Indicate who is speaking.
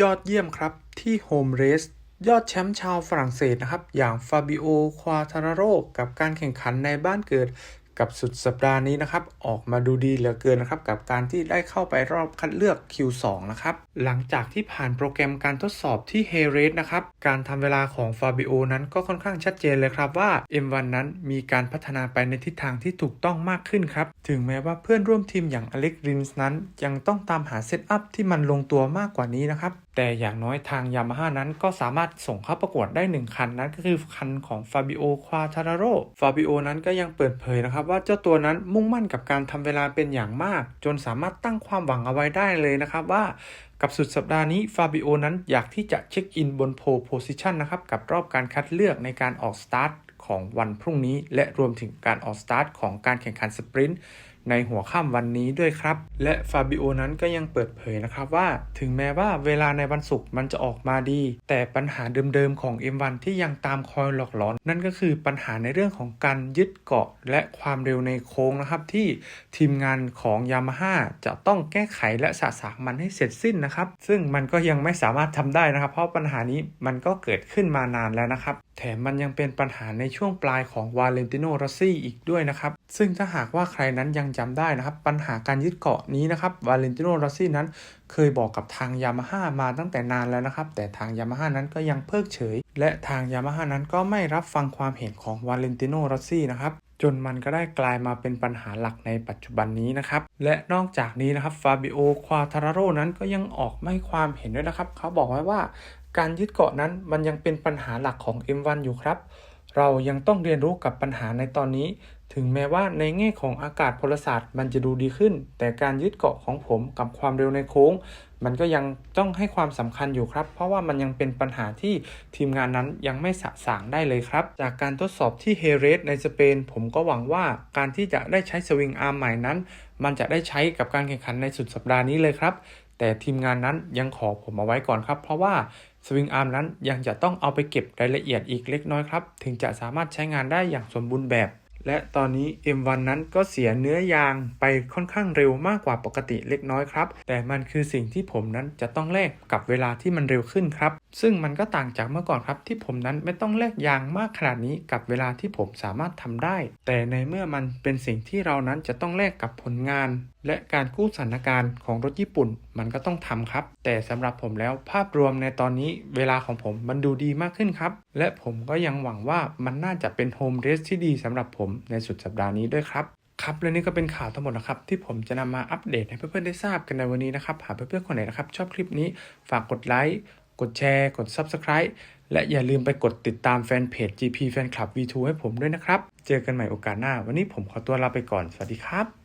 Speaker 1: ยอดเยี่ยมครับที่โฮมเรสยอดแชมป์ชาวฝรั่งเศสนะครับ อย่างฟาบิโอ ควาทาราโรกับการแข่งขันในบ้านเกิดกับสุดสัปดาห์นี้นะครับ ออกมาดูดีเหลือเกินนะครับ กับการที่ได้เข้าไปรอบคัดเลือก Q2 นะครับ หลังจากที่ผ่านโปรแกรมการทดสอบที่เฮเรสนะครับ การทำเวลาของฟาบิโอนั้นก็ค่อนข้างชัดเจนเลยครับว่า M1 นั้นมีการพัฒนาไปในทิศทางที่ถูกต้องมากขึ้นครับ ถึงแม้ว่าเพื่อนร่วมทีมอย่างอเล็กรินส์นั้น ยังต้องตามหาเซตอัพที่มันลงตัวมากกว่านี้นะครับ แต่อย่างน้อยทางยามาฮ่านั้นก็สามารถส่งเข้าประกวดได้ 1 คันนั้นก็คือคันของฟาบิโอควาทาราโรฟาบิโอนั้นก็ยังเปิดเผยนะครับว่าเจ้าตัวนั้นมุ่งมั่นกับการทำเวลาเป็นอย่างมาก จนสามารถตั้งความหวังเอาไว้ได้เลยนะครับว่ากับสุดสัปดาห์นี้ฟาบิโอนั้นอยากที่จะเช็คอินบนโพโพซิชันนะครับกับรอบการคัดเลือกในการออกสตาร์ทของวันพรุ่งนี้ และรวมถึงการออกสตาร์ทของการแข่งขันสปรินต์ ในหัวค่ำวันนี้ด้วยครับ และฟาบิโอนั้นก็ยังเปิดเผยนะครับว่า ถึงแม้ว่าเวลาในวันศุกร์มันจะออกมาดี แต่ปัญหาเดิมๆของ M1 ที่ยังตามคอยหลอกหลอน นั่นก็คือปัญหาในเรื่องของการยึดเกาะและความเร็วในโค้งนะครับ ที่ทีมงานของยามาฮ่าจะต้องแก้ไขและสะสางมันให้เสร็จสิ้นนะครับ ซึ่งมันก็ยังไม่สามารถทำได้นะครับ เพราะปัญหานี้มันก็เกิดขึ้นมานานแล้วนะครับ แถมมันยังเป็นปัญหาในช่วงปลายของวาเลนติโนรอซี่อีกด้วยนะครับ ซึ่งถ้าหากว่าใครนั้นยังจำได้นะครับ ปัญหาการยึดเกาะนี้นะครับวาเลนติโนรอซี่นั้นเคยบอกกับทางยามาฮ่ามาตั้งแต่นานแล้วนะครับ แต่ทางยามาฮ่านั้นก็ยังเพิกเฉย และทางยามาฮ่านั้นก็ไม่รับฟังความเห็นของวาเลนติโนรอซี่นะครับจนมันก็ได้กลายมาเป็นปัญหาหลักในปัจจุบันนี้นะครับ และนอกจากนี้นะครับฟาบิโอ ควาทาราโรนั้นก็ยังออกไม่ความเห็นด้วยนะครับ เขาบอกไว้ว่า การยึดเกาะนั้นมันยังเป็นปัญหาหลักของ M1 อยู่ครับ เรายังต้องเรียนรู้กับปัญหาในตอนนี้ ถึงแม้ว่าในแง่ของอากาศพลศาสตร์มันจะดูดีขึ้น แต่การยึดเกาะของผมกับความเร็วในโค้ง มันก็ยังต้องให้ความสำคัญอยู่ครับ เพราะว่ามันยังเป็นปัญหาที่ทีมงานนั้นยังไม่สะสางได้เลยครับ จากการทดสอบที่เฮเรสในสเปน ผมก็หวังว่าการที่จะได้ใช้สวิงอาร์มใหม่นั้น มันจะได้ใช้กับการแข่งขันในสุดสัปดาห์นี้เลยครับแต่ทีมงานนั้นยังขอผมเอาไว้ก่อนครับ เพราะว่าสวิงอาร์มนั้นยังจะต้องเอาไปเก็บรายละเอียดอีกเล็กน้อยครับ ถึงจะสามารถใช้งานได้อย่างสมบูรณ์แบบ และตอนนี้ M1 นั้นก็เสียเนื้อยางไปค่อนข้างเร็วมากกว่าปกติเล็กน้อยครับ แต่มันคือสิ่งที่ผมนั้นจะต้องแลกกับเวลาที่มันเร็วขึ้นครับ ซึ่งมันก็ต่างจากเมื่อก่อนครับ ที่ผมนั้นไม่ต้องแลกยางมากขนาดนี้กับเวลาที่ผมสามารถทำได้ แต่ในเมื่อมันเป็นสิ่งที่เรานั้นจะต้องแลกกับผลงาน และการกู้สถานการณ์ของรถญี่ปุ่น มันก็ต้องทำครับ แต่สำหรับผมแล้วภาพรวมในตอนนี้เวลาของผมมันดูดีมากขึ้นครับ และผมก็ยังหวังว่ามันน่าจะเป็นโฮมเรสที่ดีสำหรับผมในสุดสัปดาห์นี้ด้วยครับครับและนี่ก็เป็นข่าวทั้งหมดนะครับ ที่ผมจะนำมาอัปเดตให้เพื่อนๆได้ทราบกันในวันนี้นะครับ หากเพื่อนๆคนไหนนะครับ ชอบคลิปนี้ฝากกดไลค์กดแชร์ กด Subscribe และอย่าลืมไปกดติดตามแฟนเพจ GP Fan Club V2 ให้ผมด้วยนะครับ เจอกันใหม่โอกาสหน้า วันนี้ผมขอตัวลาไปก่อน สวัสดีครับ